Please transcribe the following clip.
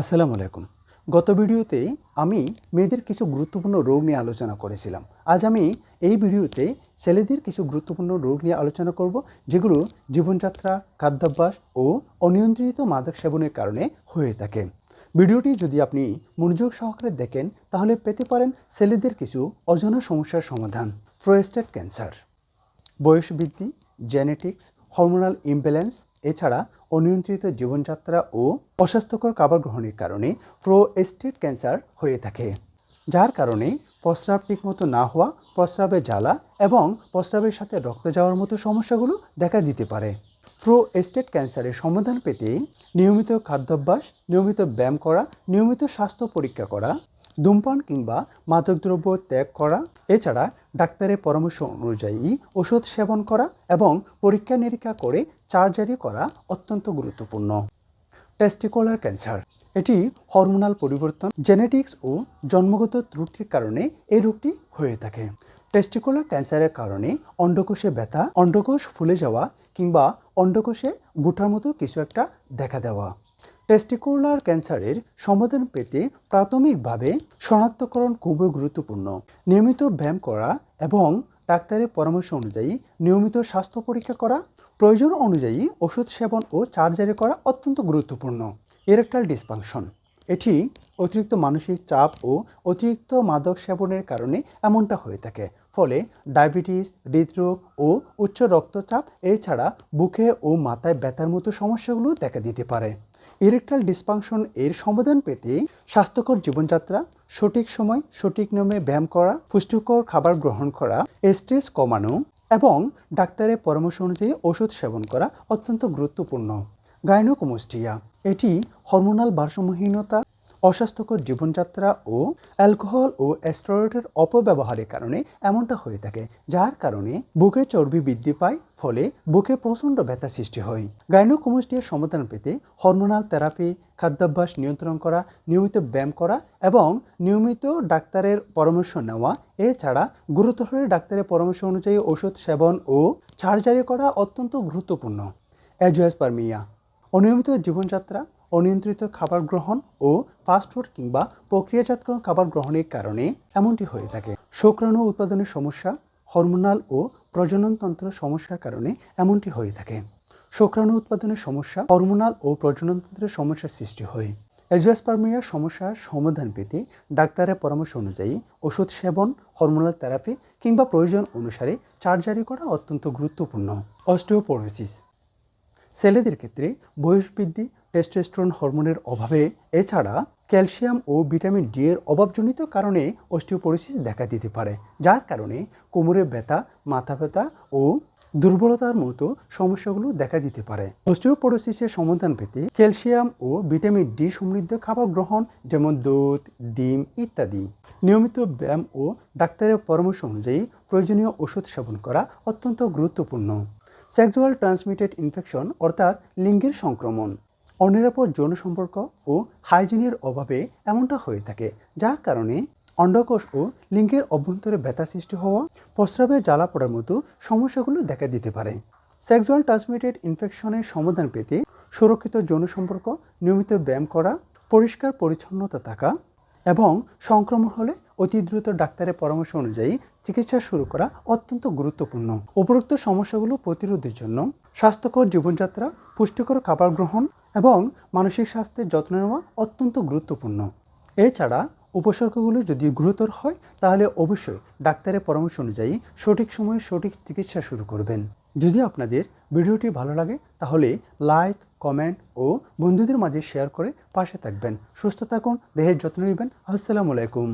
আসসালামু আলাইকুম। গত ভিডিওতে আমি মেয়েদের কিছু গুরুত্বপূর্ণ রোগ নিয়ে আলোচনা করেছিলাম। আজ আমি এই ভিডিওতে ছেলেদের কিছু গুরুত্বপূর্ণ রোগ নিয়ে আলোচনা করব, যেগুলো জীবনযাত্রা, খাদ্যাভ্যাস ও অনিয়ন্ত্রিত মাদক সেবনের কারণে হয়ে থাকে। ভিডিওটি যদি আপনি মনোযোগ সহকারে দেখেন, তাহলে পেতে পারেন ছেলেদের কিছু অজানা সমস্যার সমাধান। Prostate cancer. বয়স বৃদ্ধি জেনেটিক্স হরমোনাল ইমব্যালেন্স, এছাড়া অনিয়ন্ত্রিত জীবনযাত্রা ও অস্বাস্থ্যকর খাবার গ্রহণের কারণে প্রোস্টেট ক্যান্সার হয়ে থাকে, যার কারণে প্রস্রাব ঠিকমতো না হওয়া, প্রস্রাবে জ্বালা এবং প্রস্রাবের সাথে রক্ত যাওয়ার মতো সমস্যাগুলো দেখা দিতে পারে। প্রোস্টেট ক্যান্সারের সমাধান পেতে নিয়মিত খাদ্যাভ্যাস, নিয়মিত ব্যায়াম করা, নিয়মিত স্বাস্থ্য পরীক্ষা করা ধূমপান কিংবা মাদকদ্রব্য ত্যাগ করা, এছাড়া ডাক্তারের পরামর্শ অনুযায়ী ওষুধ সেবন করা এবং পরীক্ষা নিরীক্ষা করে চার্জারি করা অত্যন্ত গুরুত্বপূর্ণ। টেস্টিকুলার ক্যান্সার এটি হরমোনাল পরিবর্তন জেনেটিক্স ও জন্মগত ত্রুটির কারণে এই রোগটি হয়ে থাকে। টেস্টিকুলার ক্যান্সারের কারণে অন্ডকোষে ব্যথা, অন্ডকোষ ফুলে যাওয়া কিংবা অন্ডকোষে গুটার মতো কিছু একটা দেখা দেওয়া। টেস্টিকুলার ক্যান্সারের সমাধান পেতে প্রাথমিকভাবে শনাক্তকরণ খুবই গুরুত্বপূর্ণ। নিয়মিত ব্যায়াম করা এবং ডাক্তারের পরামর্শ অনুযায়ী নিয়মিত স্বাস্থ্য পরীক্ষা করা, প্রয়োজন অনুযায়ী ওষুধ সেবন ও চার্জারি করা অত্যন্ত গুরুত্বপূর্ণ। ইরেকটাল ডিসফাংশন, এটি অতিরিক্ত মানসিক চাপ ও অতিরিক্ত মাদক সেবনের কারণে এমনটা হয়ে থাকে। ফলে ডায়াবেটিস, হৃদরোগ ও উচ্চ রক্তচাপ এছাড়া বুকে ও মাথায় ব্যথার মতো সমস্যাগুলো দেখা দিতে পারে। ইরেকটাল ডিসফাংশন এর সমাধান পেতে স্বাস্থ্যকর জীবনযাত্রা, সঠিক সময়, সঠিক নিয়মে ব্যায়াম করা, পুষ্টিকর খাবার গ্রহণ করা, স্ট্রেস কমানো এবং ডাক্তারের পরামর্শ অনুযায়ী ওষুধ সেবন করা অত্যন্ত গুরুত্বপূর্ণ। গাইনোকোমোস্টিয়া, এটি হরমোনাল ভারসাম্যহীনতা অস্বাস্থ্যকর জীবনযাত্রা ও অ্যালকোহল ও অ্যাস্ট্রয়েডের অপব্যবহারের কারণে এমনটা হয়ে থাকে, যার কারণে বুকে চর্বি বৃদ্ধি পায়, ফলে বুকে প্রচণ্ড ব্যথা সৃষ্টি হয়। গাইনোকোমোস্টিয়ার সমাধান পেতে হরমোনাল থেরাপি, খাদ্যাভ্যাস নিয়ন্ত্রণ করা, নিয়মিত ব্যায়াম করা এবং নিয়মিত ডাক্তারের পরামর্শ নেওয়া। এছাড়া গুরুতর ডাক্তারের পরামর্শ অনুযায়ী ওষুধ সেবন ও সার্জারি করা অত্যন্ত গুরুত্বপূর্ণ। অ্যাজোয়াসপারমিয়া অনিয়মিত জীবনযাত্রা অনিয়ন্ত্রিত খাবার গ্রহণ ও ফাস্টফুড কিংবা প্রক্রিয়াজাতকরণ খাবার গ্রহণের কারণে এমনটি হয়ে থাকে। শুক্রাণু উৎপাদনের সমস্যা হরমোনাল ও প্রজননতন্ত্র সমস্যার কারণে এমনটি হয়ে থাকে। শুক্রাণু উৎপাদনের সমস্যা হরমোনাল ও প্রজননতন্ত্রের সমস্যার সৃষ্টি হয়। অ্যাজোয়াসপার্মিয়ার সমস্যার সমাধান পেতে ডাক্তারের পরামর্শ অনুযায়ী ওষুধ সেবন হরমোনাল থেরাপি কিংবা প্রয়োজন অনুসারে চার্জারি করা অত্যন্ত গুরুত্বপূর্ণ। অস্টিওপোরোসিস ছেলেদের ক্ষেত্রে বয়স বৃদ্ধি টেস্টোস্টেরন হরমোনের অভাবে, এছাড়া ক্যালসিয়াম ও ভিটামিন ডি এর অভাবজনিত কারণে অস্টিওপোরোসিস দেখা দিতে পারে, যার কারণে কোমরে ব্যথা, মাথা ব্যথা ও দুর্বলতার মতো সমস্যাগুলো দেখা দিতে পারে। অস্টিওপোরোসিসের সমাধান পেতে ক্যালসিয়াম ও ভিটামিন ডি সমৃদ্ধ খাবার গ্রহণ, যেমন দুধ, ডিম ইত্যাদি। নিয়মিত ব্যায়াম ও ডাক্তারের পরামর্শ অনুযায়ী প্রয়োজনীয় ওষুধ সেবন করা অত্যন্ত গুরুত্বপূর্ণ। সেক্সুয়াল ট্রান্সমিটেড ইনফেকশন অর্থাৎ লিঙ্গের সংক্রমণ। অনিরাপদ যৌন সম্পর্ক ও হাইজিনের অভাবে এমনটা হয়ে থাকে, যার কারণে অন্ডকোষ ও লিঙ্গের অভ্যন্তরে ব্যথা সৃষ্টি হওয়া, প্রস্রাবে জ্বালা পড়ার মতো সমস্যাগুলো দেখা দিতে পারে। সেক্সুয়াল ট্রান্সমিটেড ইনফেকশনের সমাধান পেতে সুরক্ষিত যৌন সম্পর্ক, নিয়মিত ব্যায়াম করা, পরিষ্কার পরিচ্ছন্নতা থাকা এবং সংক্রমণ হলে অতি দ্রুত ডাক্তারের পরামর্শ অনুযায়ী চিকিৎসা শুরু করা অত্যন্ত গুরুত্বপূর্ণ। উপরোক্ত সমস্যাগুলো প্রতিরোধের জন্য স্বাস্থ্যকর জীবনযাত্রা, পুষ্টিকর খাবার গ্রহণ এবং মানসিক স্বাস্থ্যের যত্ন নেওয়া অত্যন্ত গুরুত্বপূর্ণ। এছাড়া উপসর্গগুলো যদি গুরুতর হয়, তাহলে অবশ্যই ডাক্তারের পরামর্শ অনুযায়ী সঠিক সময়ে সঠিক চিকিৎসা শুরু করবেন। যদি আপনাদের ভিডিওটি ভালো লাগে, তাহলে লাইক, কমেন্ট ও বন্ধুদের মাঝে শেয়ার করে পাশে থাকবেন। সুস্থ থাকুন, দেহের যত্ন নেবেন। আসসালামু আলাইকুম।